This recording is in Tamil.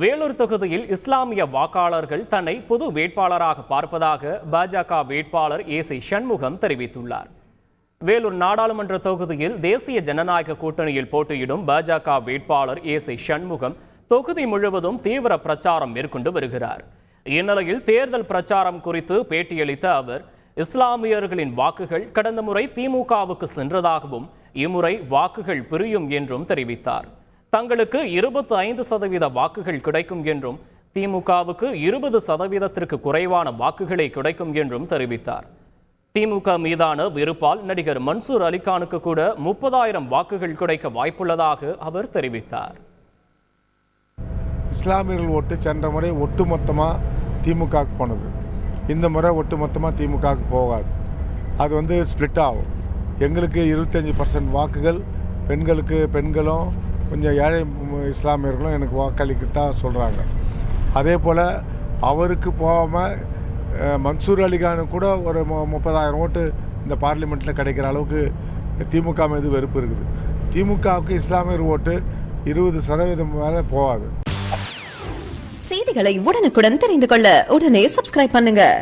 வேலூர் தொகுதியில் இஸ்லாமிய வாக்காளர்கள் தன்னை பொது வேட்பாளராக பார்ப்பதாக பாஜக வேட்பாளர் ஏசி சண்முகம் தெரிவித்துள்ளார். வேலூர் நாடாளுமன்ற தொகுதியில் தேசிய ஜனநாயக கூட்டணியில் போட்டியிடும் பாஜக வேட்பாளர் ஏசி சண்முகம் தொகுதி முழுவதும் தீவிர பிரச்சாரம் மேற்கொண்டு வருகிறார். இந்நிலையில் தேர்தல் பிரச்சாரம் குறித்து பேட்டியளித்த அவர் இஸ்லாமியர்களின் வாக்குகள் கடந்த முறை திமுகவுக்கு சென்றதாகவும் இம்முறை வாக்குகள் பிரியும் என்றும் தெரிவித்தார். தங்களுக்கு இருபத்தி ஐந்து சதவீத வாக்குகள் கிடைக்கும் என்றும் திமுகவுக்கு இருபது சதவீதத்திற்கு குறைவான வாக்குகளை கிடைக்கும் என்றும் தெரிவித்தார். திமுக மீதான வெறுப்பால் நடிகர் மன்சூர் அலிகானுக்கு கூட முப்பதாயிரம் வாக்குகள் கிடைக்க வாய்ப்புள்ளதாக அவர் தெரிவித்தார். இஸ்லாமியர்கள் ஓட்டு சென்ற முறை ஒட்டுமொத்தமாக திமுகவுக்கு போனது. இந்த முறை ஒட்டுமொத்தமாக திமுகவுக்கு போகாது. அது வந்து ஸ்ப்ளிட் ஆகும். எங்களுக்கு இருபத்தஞ்சி பர்சன்ட் வாக்குகள் பெண்களுக்கு பெண்களும் கொஞ்சம் ஏழை இஸ்லாமியர்களும் எனக்கு வாக்களிக்கத்தான் சொல்கிறாங்க அதே போல் அவருக்கு போகாமல் மன்சூர் அலிகானு கூட ஒரு மு- முப்பதாயிரம் ஓட்டு இந்த பார்லிமெண்ட்டில் கிடைக்கிற அளவுக்கு திமுக மீது வெறுப்பு இருக்குது. திமுகவுக்கு இஸ்லாமியர் ஓட்டு இருபது சதவீதம் மேலே போகாது. செய்திகளை உடனுக்குடன் தெரிந்து கொள்ள உடனே சப்ஸ்கிரைப் பண்ணுங்கள்